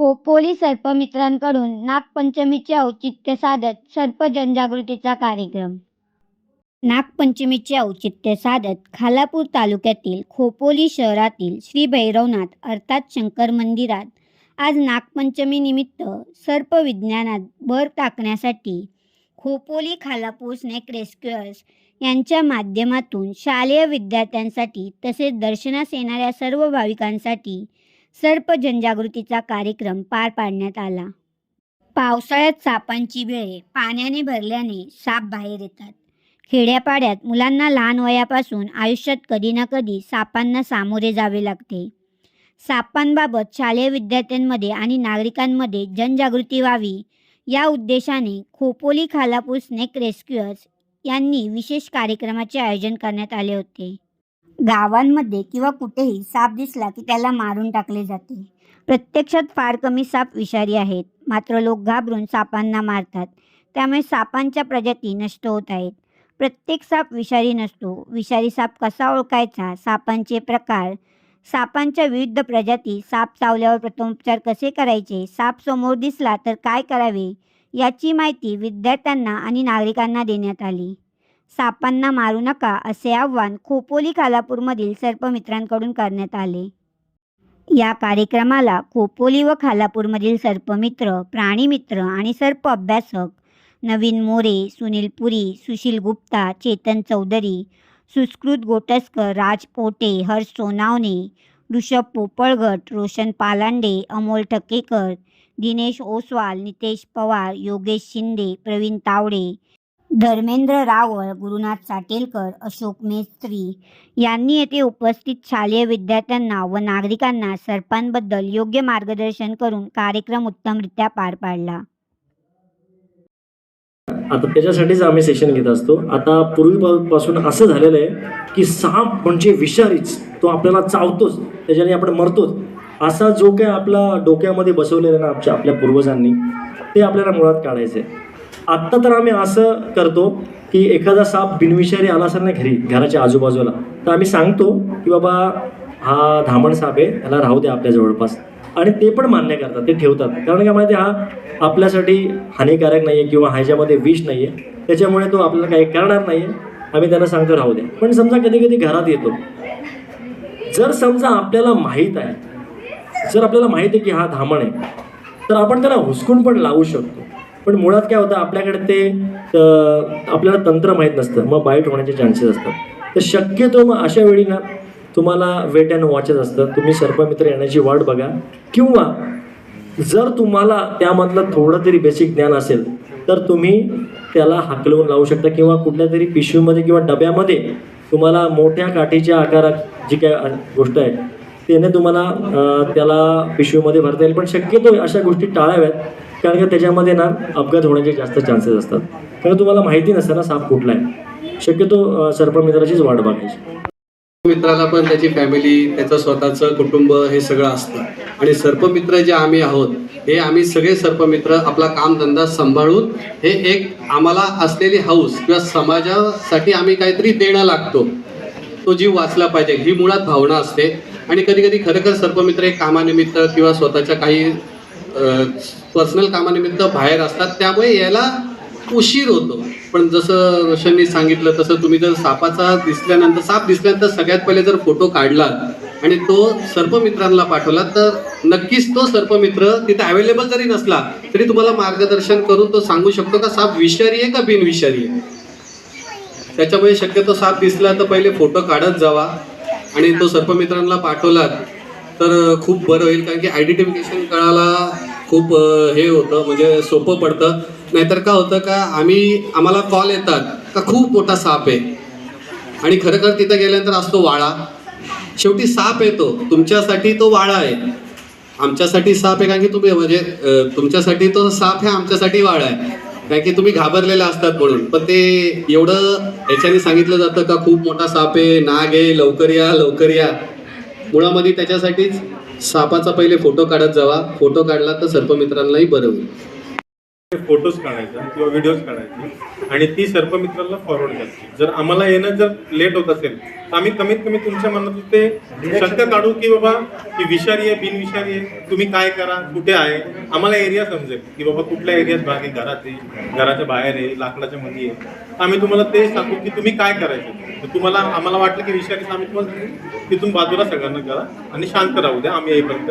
हो, खोपोली सर्पमित्रांकडून नागपंचमीचे औचित्य साधत सर्प जनजागृतीचा कार्यक्रम. नागपंचमीचे औचित्य साधत खालापूर तालुक्यातील खोपोली शहरातील श्री भैरवनाथ अर्थात शंकर मंदिरात आज नागपंचमीनिमित्त सर्प विज्ञानात भर टाकण्यासाठी खोपोली खालापूर स्नेक रेस्क्युअर्स यांच्या माध्यमातून शालेय विद्यार्थ्यांसाठी तसेच दर्शनास येणाऱ्या सर्व भाविकांसाठी सर्प जनजागृतीचा कार्यक्रम पार पाडण्यात आला. पावसाळ्यात सापांची वेळे पाण्याने भरल्याने साप बाहेर येतात. खेड्यापाड्यात मुलांना लहान वयापासून आयुष्यात कधी ना कधी सापांना सामोरे जावे लागते. सापांबाबत शालेय विद्यार्थ्यांमध्ये आणि नागरिकांमध्ये जनजागृती व्हावी या उद्देशाने खोपोली खालापूर स्नेक रेस्क्युअर्स यांनी विशेष कार्यक्रमाचे आयोजन करण्यात आले होते. गावांमध्ये किंवा कुठेही साप दिसला की त्याला मारून टाकले जाते. प्रत्यक्षात फार कमी साप विषारी आहेत. मात्र लोक घाबरून सापांना मारतात. त्यामुळे सापांच्या प्रजाती नष्ट होत आहेत. प्रत्येक साप विषारी नसतो. विषारी साप कसा ओळखायचा? सापांचे प्रकार. सापांच्या विविध प्रजाती साप चावल्यावर प्रथमोपचार कसे करायचे? साप समोर दिसला तर काय करावे? याची माहिती विद्यार्थ्यांना आणि नागरिकांना देण्यात आली. सापांना मारू नका असे आवाहन खोपोली खालापूरमधील सर्पमित्रांकडून करण्यात आले. या कार्यक्रमाला खोपोली व खालापूरमधील सर्पमित्र प्राणीमित्र आणि सर्प अभ्यासक नवीन मोरे सुनील पुरी सुशील गुप्ता चेतन चौधरी सुस्कृत गोटस्कर राज पोटे हर्ष सोनावणे ऋषभ पोपळगट रोशन पालांडे अमोल ठकेकर दिनेश ओसवाल नितेश पवार योगेश शिंदे प्रवीण तावडे धर्मेंद्र रावळ गुरुनाथ साटेलकर अशोक मेस्त्री यांनी येथे उपस्थित शालेय विद्यार्थ्यांना व नागरिकांना सर्पांबद्दल योग्य मार्गदर्शन करून कार्यक्रम उत्तमरित्या पार पाडला. आता त्याच्यासाठीच आम्ही सेशन घेत असतो. आता पूर्वीपासून असं झालेलं आहे की साप म्हणजे विषारीच. तो आपल्याला चावतोच. त्याच्याने आपण मरतोच. असा जो काय आपला डोक्यामध्ये बसवलेला ना आमच्या आपल्या पूर्वजांनी ते आपल्याला मुळात काढायचं आहे आत्ता तर आम्ही असं करतो की एखादा साप बिनविषारी आला असेल ना घरी घराच्या आजूबाजूला तर आम्ही सांगतो की बाबा हा धामण साप आहे ह्याला राहू द्या आपल्या जवळपास. आणि ते पण मान्य करतात ते ठेवतात. कारण काय माहिती आहे, हा आपल्यासाठी हानिकारक नाही आहे किंवा ह्याच्यामध्ये विष नाही आहे त्याच्यामुळे तो आपल्याला काही करणार नाही आहे आम्ही त्यांना सांगतो राहू द्या पण समजा कधी कधी घरात येतो. जर समजा आपल्याला माहीत आहे जर आपल्याला माहीत आहे की हा धामण आहे तर आपण त्याला हुसकून पण लावू शकतो. पण मुळात काय होतं आपल्याकडे ते आपल्याला तंत्र माहीत नसतं मग बाईट होण्याचे चान्सेस असतात. तर शक्यतो मग अशा वेळी ना तुम्हाला वेट अँड वॉचेस असतं. तुम्ही सर्पमित्र येण्याची वाट बघा. किंवा जर तुम्हाला त्यामधलं थोडं तरी बेसिक ज्ञान असेल तर तुम्ही त्याला हाकलवून लावू शकता. किंवा कुठल्या तरी पिशवीमध्ये किंवा डब्यामध्ये तुम्हाला मोठ्या काठीच्या आकारात जी काय गोष्ट आहे त्याने तुम्हाला त्याला पिशवीमध्ये भरता येईल. पण शक्यतो अशा गोष्टी टाळाव्यात. कारण का त्याच्यामध्ये ना अपघात होण्याचे जास्त चान्सेस असतात. कारण तुम्हाला माहिती नसतं ना साप कुठला आहे? शक्यतो सर्पमित्राचीच वाट बघायची. मित्राला पण त्याची फॅमिली त्याचं स्वतःचं कुटुंब हे सगळं असतं. आणि सर्पमित्र जे आम्ही आहोत हे आम्ही सगळे सर्पमित्र आपला कामधंदा सांभाळून हे एक आम्हाला असलेली हौस किंवा समाजासाठी आम्ही काहीतरी देणं लागतो. तो जीव वाचला पाहिजे ही मुळात भावना असते. आणि कधी कधी खरोखर सर्पमित्र हे कामानिमित्त किंवा स्वतःच्या काही पर्सनल कामानिमित्त बाहेर असतात. त्यामुळे याला उशीर होतो. पण जसं रोशननी सांगितलं तसं तुम्ही जर सापाचा दिसल्यानंतर साप दिसल्यानंतर सगळ्यात पहिले जर फोटो काढला आणि तो सर्पमित्रांना पाठवला तर नक्कीच तो सर्पमित्र तिथे अवेलेबल जरी नसला तरी तुम्हाला मार्गदर्शन करून तो सांगू शकतो का साप विषारी आहे का बिनविषारी आहे? त्याच्यामुळे शक्यतो साप दिसला तर पहिले फोटो काढत जावा आणि तो सर्पमित्रांना पाठवलात तर खूप बरं होईल. कारण की आयडेंटिफिकेशन कळायला खूप हे होतं म्हणजे सोपं पडतं. नाहीतर का होतं का आम्ही आम्हाला कॉल येतात का खूप मोठा साप आहे. आणि खरं तिथं गेल्यानंतर असतो वाळा. शेवटी साप येतो. तुमच्यासाठी तो वाळा आहे. आमच्यासाठी साप आहे कारण की तुम्ही म्हणजे तुमच्यासाठी तो साप आहे आमच्यासाठी वाळा आहे. कारण की तुम्ही घाबरलेले असतात म्हणून. पण ते एवढं याच्याने सांगितलं जातं का खूप मोठा साप आहे. नाग आहे लवकर या लवकर या. मुळामध्ये त्याच्यासाठीच सापाचा पहिले फोटो काढत जावा. फोटो काढला तर सर्पमित्रांनाही बरं होईल. फोटोज काढायचा किंवा व्हिडिओज काढायचे. आणि ती सर्पमित्राला फॉरवर्ड करायची. जर आम्हाला येणं जर लेट होत असेल तर आम्ही कमीत कमी तुमच्या मनात ते शक्य काढू की बाबा की विषारी आहे बिनविषारी आहे तुम्ही काय करा कुठे आहे? आम्हाला एरिया समजेल की बाबा कुठल्या एरियात भाग आहे? घरात आहे घराच्या बाहेर आहे लाकडाच्या मध्ये आहे. आम्ही तुम्हाला ते सांगू की तुम्ही काय करायचं. तर तुम्हाला आम्हाला वाटलं की विषारी आम्ही तुम्हाला तिथून बाजूला सगळ्यांना करा आणि शांत राहू द्या आम्ही येईपर्यंत